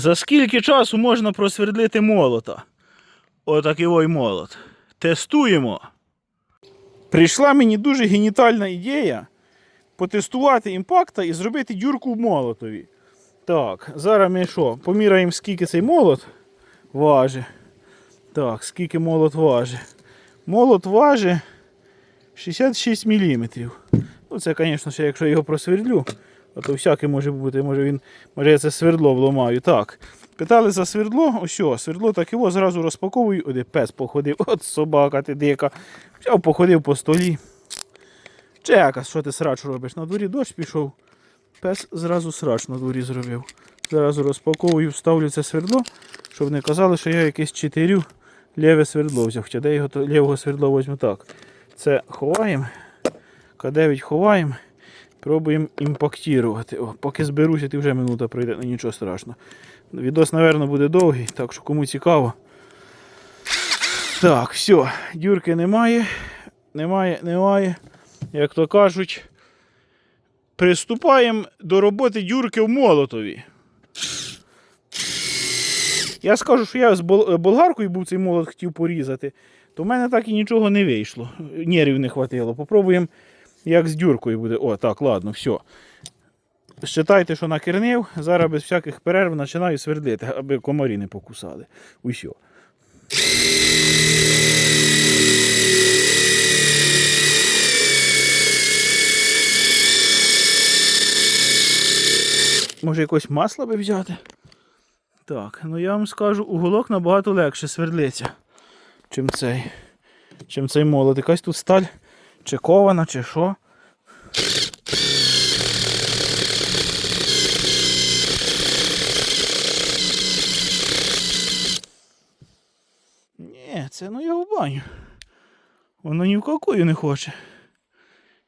За скільки часу можна просвердлити молота? Отакий ой молот. Тестуємо. Прийшла мені дуже генітальна ідея потестувати імпакта і зробити дюрку молотові. Так, зараз ми що? Поміряємо, скільки цей молот важить. Так, скільки молот важить. Молот важить 66 мм. Ну, це, звісно, ще якщо я його просвердлю, а то всяке може бути, може він, може я це свердло вламаю. Так. Питали за свердло, ось свердло так його зразу розпаковую. Оде пес походив, от собака ти дика. Взяв, походив по столі. Чека, що ти срач робиш? На дворі дощ пішов. Пес зразу срач на дворі зробив. Зразу розпаковую, вставлю це свердло, щоб не казали, що я якесь читерю ліве свердло взяв. Хоча де його лівого свердло візьму так. Це ховаємо. К9 ховаємо. Пробуємо імпактувати. О, поки зберуся, ти вже минута пройде, ну нічого страшного. Відос, мабуть, буде довгий, так що кому цікаво. Так, все, дюрки немає. Немає, немає. Як то кажуть, приступаємо до роботи дюрки в молотові. Я скажу, що я з болгаркою був цей молот хотів порізати, то в мене так і нічого не вийшло. Нервів не хватило. Попробуємо, як з дюркою буде. О, так, ладно, все. Считайте, що накернив. Зараз без всяких перерв починаю свердлити, аби комарі не покусали. Усьо. Може якось масло би взяти? Так, ну я вам скажу, уголок набагато легше свердлиться, чим цей. Чим цей молот. Якась тут сталь чи кована, чи що. Ні, це ну в баню. Воно ні в какую не хоче.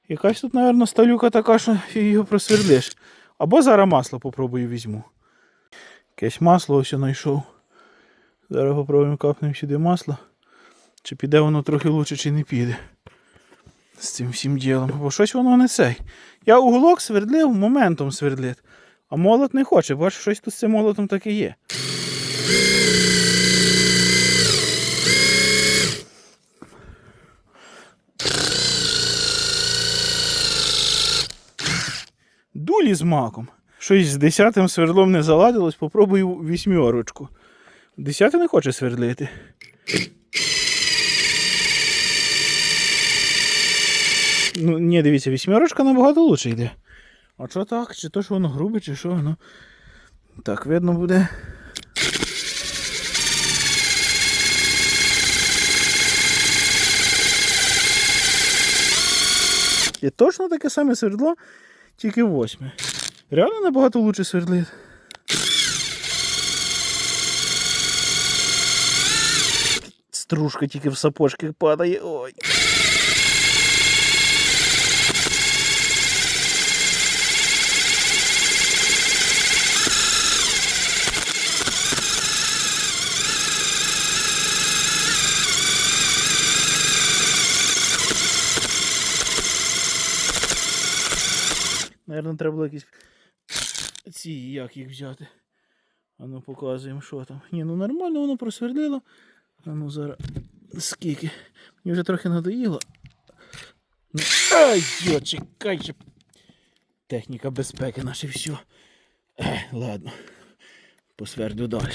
Якась тут, мабуть, сталюка така, що його просвердлиш. Або зараз масло попробую візьму. Якесь масло ось знайшов. Зараз попробуємо капнемо сюди масло. Чи піде воно трохи лучше, чи не піде. З цим всім ділом. Бо щось воно не цей. Я уголок свердлив, моментом свердлить. А молот не хоче, бачиш, щось тут з цим молотом таке є. Дулі з маком. Щось з десятим свердлом не заладилось, попробую вісьмерочку. Десяте не хоче свердлити. Ну, ні, дивіться, вісьмерочка набагато лучше йде. А що так? Чи то, що воно грубе, чи що воно. Так, видно буде. І точно таке саме свердло, тільки восьме. Реально набагато лучше свердлить. Стружка тільки в сапожки падає. Ой. Наверно, треба було якісь ці, як їх взяти. А ну показуємо, що там. Ні, ну нормально воно просвердлило. А ну зараз. Скільки? Мені вже трохи надоїло. Ну, ай, йо, чекай, ще. Техніка безпеки наше все. Ладно. Посверду далі.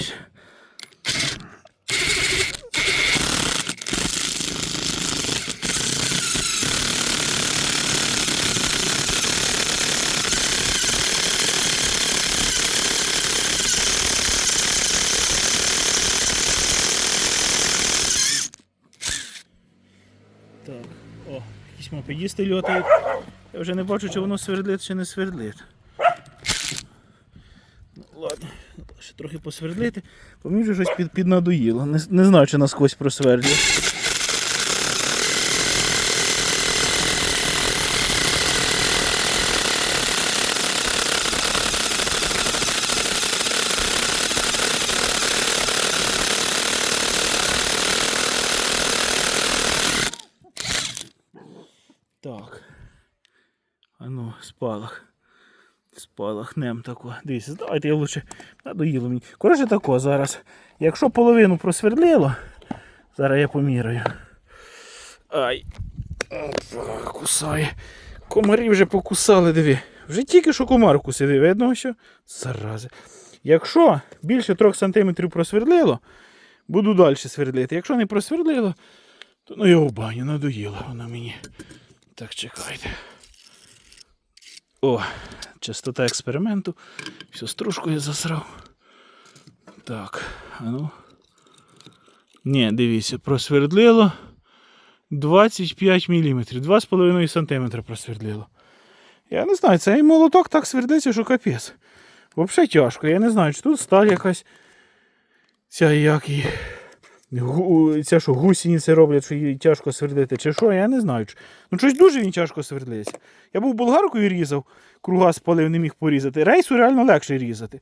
Так, о, якісь мопедісти льотають. Я вже не бачу, чи воно свердлить, чи не свердлить. Ну, ладно, ще трохи посвердлити, вже щось під, піднадоїло. Не, не знаю, чи насквозь просвердлює. Так. А ну, спалах. Спалахнем тако. Дивіться, давайте я лучше надоїло мені. Коротше тако зараз. Якщо половину просвердлило, зараз я поміряю. Ай. Кусає. Комарі вже покусали, диви. Вже тільки що комар вкусив, видно, що зарази. Якщо більше 3 см просвердлило, буду далі свердлити. Якщо не просвердлило, то ну його баню надоїло воно мені. Так, чекайте. О, частота експерименту. Все, стружку я засрав. Так, а ну. Ні, дивіться, просвердлило 25 мм. 2,5 см просвердлило. Я не знаю, цей молоток так свердиться, що капець. Взагалі тяжко. Я не знаю, чи тут сталь якась. Ця як і. Ця що гусениці роблять, що її тяжко свердити, чи що, я не знаю. Ну щось дуже він тяжко свердлиться. Я був болгаркою різав, круга спалив, не міг порізати. Рейсу реально легше різати.